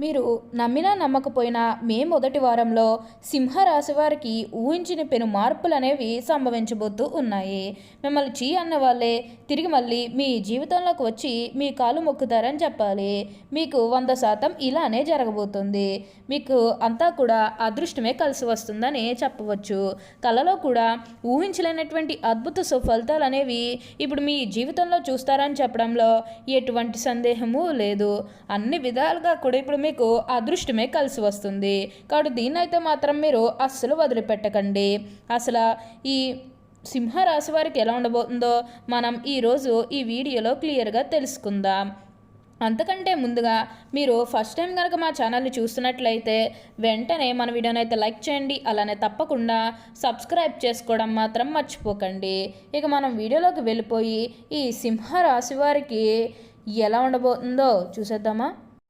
మీరు నమ్మినా నమ్మకపోయినా మే మొదటి వారంలో సింహరాశి వారికి ఊహించిన పెను మార్పులు అనేవి సంభవించబోతూ ఉన్నాయి. మిమ్మల్ని చీ అన్న వాళ్ళే తిరిగి మళ్ళీ మీ జీవితంలోకి వచ్చి మీ కాలు మొక్కుతారని చెప్పాలి. మీకు వంద శాతం ఇలానే జరగబోతుంది. మీకు అంతా కూడా అదృష్టమే కలిసి వస్తుందని చెప్పవచ్చు. కళలో కూడా ఊహించలేనటువంటి అద్భుత సుఫలితాలు అనేవి ఇప్పుడు మీ జీవితంలో చూస్తారని చెప్పడంలో ఎటువంటి సందేహము లేదు. అన్ని విధాలుగా కూడా ఇప్పుడు మీకు అదృష్టమే కలిసి వస్తుంది. కాబట్టి దీన్నైతే మాత్రం మీరు అస్సలు వదిలిపెట్టకండి. అసలు ఈ సింహరాశి వారికి ఎలా ఉండబోతుందో మనం ఈరోజు ఈ వీడియోలో క్లియర్గా తెలుసుకుందాం. అంతకంటే ముందుగా మీరు ఫస్ట్ టైం కనుక మా ఛానల్ని చూస్తున్నట్లయితే వెంటనే మన వీడియోని అయితే లైక్ చేయండి. అలానే తప్పకుండా సబ్స్క్రైబ్ చేసుకోవడం మాత్రం మర్చిపోకండి. ఇక మనం వీడియోలోకి వెళ్ళిపోయి ఈ సింహరాశి వారికి ఎలా ఉండబోతుందో చూసేద్దామా?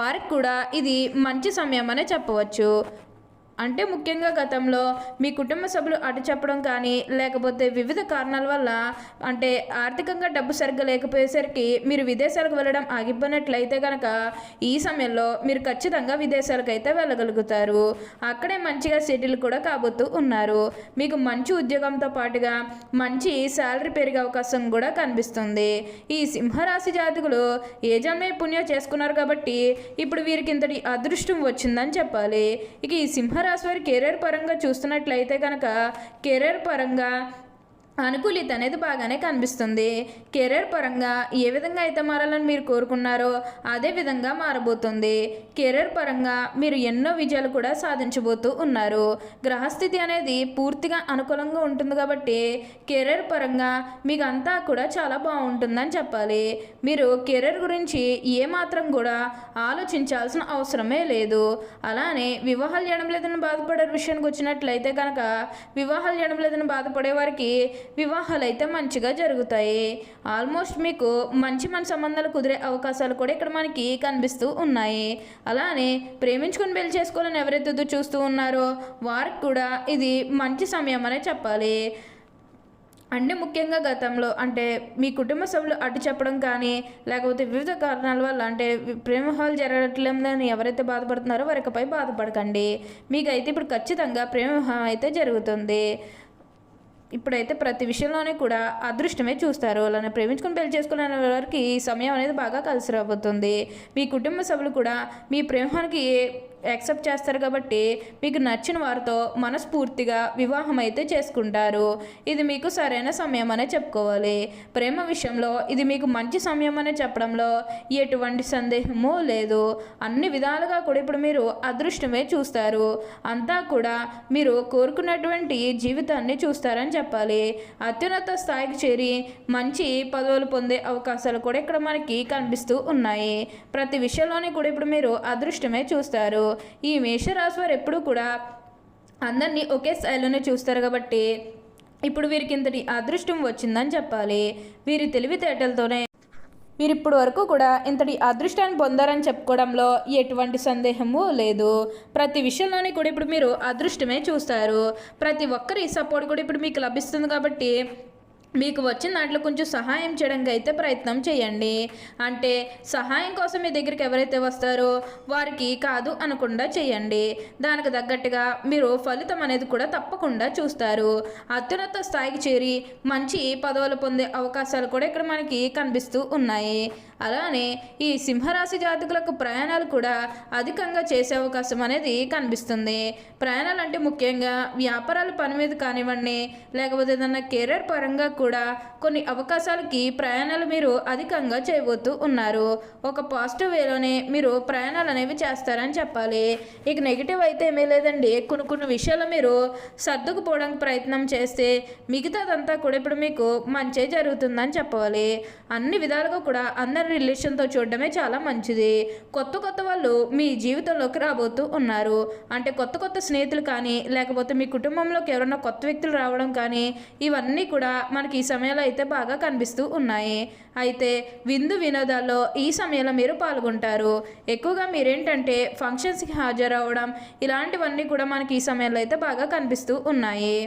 వారికి కూడా ఇది మంచి సమయం అనే చెప్పవచ్చు. అంటే ముఖ్యంగా గతంలో మీ కుటుంబ సభ్యులు అటు చెప్పడం కానీ లేకపోతే వివిధ కారణాల వల్ల అంటే ఆర్థికంగా డబ్బు సరిగ్గా లేకపోయేసరికి మీరు విదేశాలకు వెళ్ళడం ఆగిపోయినట్లయితే కనుక ఈ సమయంలో మీరు ఖచ్చితంగా విదేశాలకు అయితే వెళ్ళగలుగుతారు. అక్కడే మంచిగా సెటిల్ కూడా కాబోతూ ఉన్నారు. మీకు మంచి ఉద్యోగంతో పాటుగా మంచి శాలరీ పెరిగే అవకాశం కూడా కనిపిస్తుంది. ఈ సింహరాశి జాతకులు ఏ జన్మే పుణ్యం చేసుకున్నారు కాబట్టి ఇప్పుడు వీరికి ఇంతటి అదృష్టం వచ్చిందని చెప్పాలి. ఇక ఈ కుంభరాశి వారి కెరీర్ పరంగా చూస్తున్నట్లయితే కనుక కెరీర్ పరంగా అనుకూలిత అనేది బాగానే కనిపిస్తుంది. కెరీర్ పరంగా ఏ విధంగా అయితే మారాలని మీరు కోరుకున్నారో అదే విధంగా మారబోతుంది. కెరీర్ పరంగా మీరు ఎన్నో విజయాలు కూడా సాధించబోతూ ఉన్నారు. గ్రహస్థితి అనేది పూర్తిగా అనుకూలంగా ఉంటుంది కాబట్టి కెరీర్ పరంగా మీకు అంతా కూడా చాలా బాగుంటుందని చెప్పాలి. మీరు కెరీర్ గురించి ఏమాత్రం కూడా ఆలోచించాల్సిన అవసరమే లేదు. అలానే వివాహాలు చేయడం లేదని బాధపడే విషయానికి వచ్చినట్లయితే కనుక వివాహాలు చేయడం లేదని బాధపడే వారికి వివాహాలు అయితే మంచిగా జరుగుతాయి. ఆల్మోస్ట్ మీకు మంచి మన సంబంధాలు కుదిరే అవకాశాలు కూడా ఇక్కడ మనకి కనిపిస్తూ ఉన్నాయి. అలానే ప్రేమించుకుని పెళ్ళి చేసుకోవాలని ఎవరైతే ఎదురు చూస్తూ ఉన్నారో వారికి కూడా ఇది మంచి సమయం అనే చెప్పాలి. అంటే ముఖ్యంగా గతంలో అంటే మీ కుటుంబ సభ్యులు అడ్డు చెప్పడం కానీ లేకపోతే వివిధ కారణాల వల్ల అంటే ప్రేమహాలు జరగట్లేదని ఎవరైతే బాధపడుతున్నారో వారికపై బాధపడకండి. మీకైతే ఇప్పుడు ఖచ్చితంగా ప్రేమవివాహం అయితే జరుగుతుంది. ఇప్పుడైతే ప్రతి విషయంలోనే కూడా అదృష్టమే చూస్తారు. అలానే ప్రేమించుకుని పెళ్ళి చేసుకునే వారికి సమయం అనేది బాగా కలిసి రాబోతుంది. మీ కుటుంబ సభ్యులు కూడా మీ ప్రేమానికి యాక్సెప్ట్ చేస్తారు కాబట్టి మీకు నచ్చిన వారితో మనస్ఫూర్తిగా వివాహం అయితే చేసుకుంటారు. ఇది మీకు సరైన సమయం అనే చెప్పుకోవాలి. ప్రేమ విషయంలో ఇది మీకు మంచి సమయం అనే చెప్పడంలో ఎటువంటి సందేహము లేదు. అన్ని విధాలుగా కూడా ఇప్పుడు మీరు అదృష్టమే చూస్తారు. అంతా కూడా మీరు కోరుకున్నటువంటి జీవితాన్ని చూస్తారని చెప్పాలి. అత్యున్నత స్థాయికి చేరి మంచి పదవులు పొందే అవకాశాలు కూడా ఇక్కడ మనకి కనిపిస్తూ ఉన్నాయి. ప్రతి విషయంలోనే కూడా ఇప్పుడు మీరు అదృష్టమే చూస్తారు. ఈ మేషరాశి వారు ఎప్పుడూ కూడా అందరినీ ఒకే స్థాయిలోనే చూస్తారు కాబట్టి ఇప్పుడు వీరికి ఇంతటి అదృష్టం వచ్చిందని చెప్పాలి. వీరి తెలివితేటలతోనే వీరిప్పటి ఇప్పుడు వరకు కూడా ఇంతటి అదృష్టాన్ని పొందారని చెప్పుకోవడంలో ఎటువంటి సందేహము లేదు. ప్రతి విషయంలోని కూడా ఇప్పుడు మీరు అదృష్టమే చూస్తారు. ప్రతి ఒక్కరి సపోర్ట్ కూడా ఇప్పుడు మీకు లభిస్తుంది కాబట్టి మీకు వచ్చిన దాంట్లో కొంచెం సహాయం చేయడానికి అయితే ప్రయత్నం చేయండి. అంటే సహాయం కోసం మీ దగ్గరికి ఎవరైతే వస్తారో వారికి కాదు అనకుండా చేయండి. దానికి తగ్గట్టుగా మీరు ఫలితం అనేది కూడా తప్పకుండా చూస్తారు. అత్యున్నత స్థాయికి చేరి మంచి పదవులు పొందే అవకాశాలు కూడా ఇక్కడ మనకి కనిపిస్తూ ఉన్నాయి. అలానే ఈ సింహరాశి జాతకులకు ప్రయాణాలు కూడా అధికంగా చేసే అవకాశం అనేది కనిపిస్తుంది. ప్రయాణాలు అంటే ముఖ్యంగా వ్యాపారాల పని మీద కానివ్వండి లేకపోతే ఏదన్నా కెరీర్ పరంగా కూడా కూడా కొన్ని అవకాశాలకి ప్రయాణాలు మీరు అధికంగా చేయబోతూ ఉన్నారు. ఒక పాజిటివ్ వేలోనే మీరు ప్రయాణాలు అనేవి చేస్తారని చెప్పాలి. ఇక నెగిటివ్ అయితే ఏమీ లేదండి. కొన్ని కొన్ని విషయాలు మీరు సర్దుకుపోవడానికి ప్రయత్నం చేస్తే మిగతాదంతా కూడా ఇప్పుడు మీకు మంచే జరుగుతుందని చెప్పాలి అన్ని విధాలుగా కూడా అందరి రిలేషన్తో చూడడమే చాలా మంచిది. కొత్త కొత్త వాళ్ళు మీ జీవితంలోకి రాబోతూ ఉన్నారు. అంటే కొత్త కొత్త స్నేహితులు కానీ లేకపోతే మీ కుటుంబంలోకి ఎవరైనా కొత్త వ్యక్తులు రావడం కానీ ఇవన్నీ కూడా మన మనకి ఈ సమయంలో అయితే బాగా కనిపిస్తూ ఉన్నాయి. అయితే విందు వినోదాల్లో ఈ సమయంలో మీరు పాల్గొంటారు. ఎక్కువగా మీరేంటంటే ఫంక్షన్స్కి హాజరవడం ఇలాంటివన్నీ కూడా మనకి ఈ సమయంలో అయితే బాగా కనిపిస్తూ ఉన్నాయి.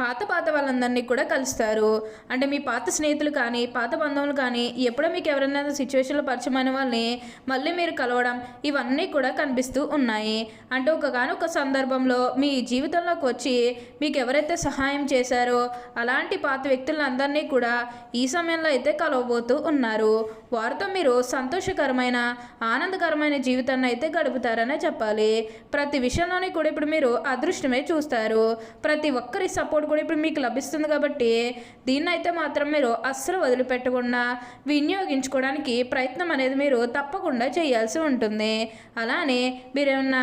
పాత పాత వాళ్ళందరినీ కూడా కలుస్తారు. అంటే మీ పాత స్నేహితులు కానీ పాత బంధువులు కానీ ఎప్పుడో మీకు ఎవరైనా సిచ్యువేషన్లో పరిచయమైన వాళ్ళని మళ్ళీ మీరు కలవడం ఇవన్నీ కూడా కనిపిస్తూ ఉన్నాయి. అంటే ఒకగానొక సందర్భంలో మీ జీవితంలోకి వచ్చి మీకు ఎవరైతే సహాయం చేశారో అలాంటి పాత వ్యక్తులందరినీ కూడా ఈ సమయంలో అయితే కలవబోతూ ఉన్నారు. వారితో మీరు సంతోషకరమైన ఆనందకరమైన జీవితాన్ని అయితే గడుపుతారనే చెప్పాలి. ప్రతి విషయంలోనే కూడా ఇప్పుడు మీరు అదృష్టమే చూస్తారు. ప్రతి ఒక్కరి సపోర్ట్ కూడా ఇప్పుడు మీకు లభిస్తుంది కాబట్టి దీన్ని అయితే మాత్రం మీరు అస్సలు వదిలిపెట్టకుండా వినియోగించుకోవడానికి ప్రయత్నం అనేది మీరు తప్పకుండా చేయాల్సి ఉంటుంది. అలానే మీరేమన్నా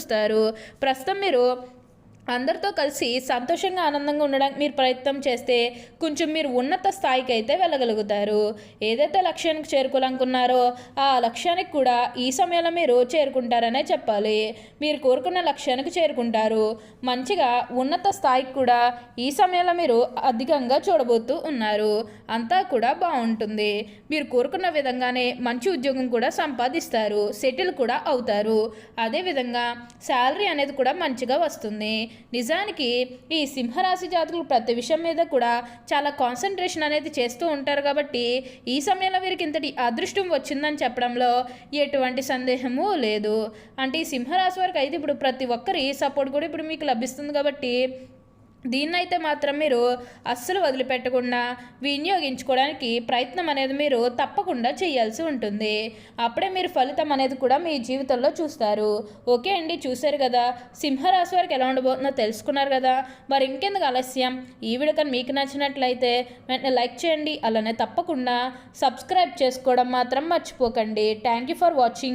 చూస్తారు ప్రస్తుతం మీరు అందరితో కలిసి సంతోషంగా ఆనందంగా ఉండడానికి మీరు ప్రయత్నం చేస్తే కొంచెం మీరు ఉన్నత స్థాయికి అయితే వెళ్ళగలుగుతారు. ఏదైతే లక్ష్యానికి చేరుకోవాలనుకున్నారో ఆ లక్ష్యానికి కూడా ఈ సమయంలో మీరు చేరుకుంటారనే చెప్పాలి. మీరు కోరుకున్న లక్ష్యానికి చేరుకుంటారు. మంచిగా ఉన్నత స్థాయికి కూడా ఈ సమయంలో మీరు అధికంగా చూడబోతూ ఉన్నారు. అంతా కూడా బాగుంటుంది. మీరు కోరుకున్న విధంగానే మంచి ఉద్యోగం కూడా సంపాదిస్తారు. సెటిల్ కూడా అవుతారు. అదేవిధంగా శాలరీ అనేది కూడా మంచిగా వస్తుంది. నిజానికి ఈ సింహరాశి జాతకులు ప్రతి విషయం మీద కూడా చాలా కాన్సన్ట్రేషన్ అనేది చేస్తూ ఉంటారు కాబట్టి ఈ సమయంలో వీరికి ఇంతటి అదృష్టం వచ్చిందని చెప్పడంలో ఎటువంటి సందేహము లేదు. అంటే ఈ సింహరాశి వారికి అయితే ఇప్పుడు ప్రతి ఒక్కరి సపోర్ట్ కూడా ఇప్పుడు మీకు లభిస్తుంది కాబట్టి దీన్నైతే మాత్రం మీరు అస్సలు వదిలిపెట్టకుండా వినియోగించుకోవడానికి ప్రయత్నం అనేది మీరు తప్పకుండా చేయాల్సి ఉంటుంది. అప్పుడే మీరు ఫలితం అనేది కూడా మీ జీవితంలో చూస్తారు. ఓకే అండి చూశారు కదా? సింహరాశి వారికి ఎలా ఉండబోతుందో తెలుసుకున్నారు కదా? మరి ఇంకెందుకు ఆలస్యం? ఈ వీడియో కానీ మీకు నచ్చినట్లయితే వెంటనే లైక్ చేయండి. అలానే తప్పకుండా సబ్స్క్రైబ్ చేసుకోవడం మాత్రం మర్చిపోకండి. Thank you for watching.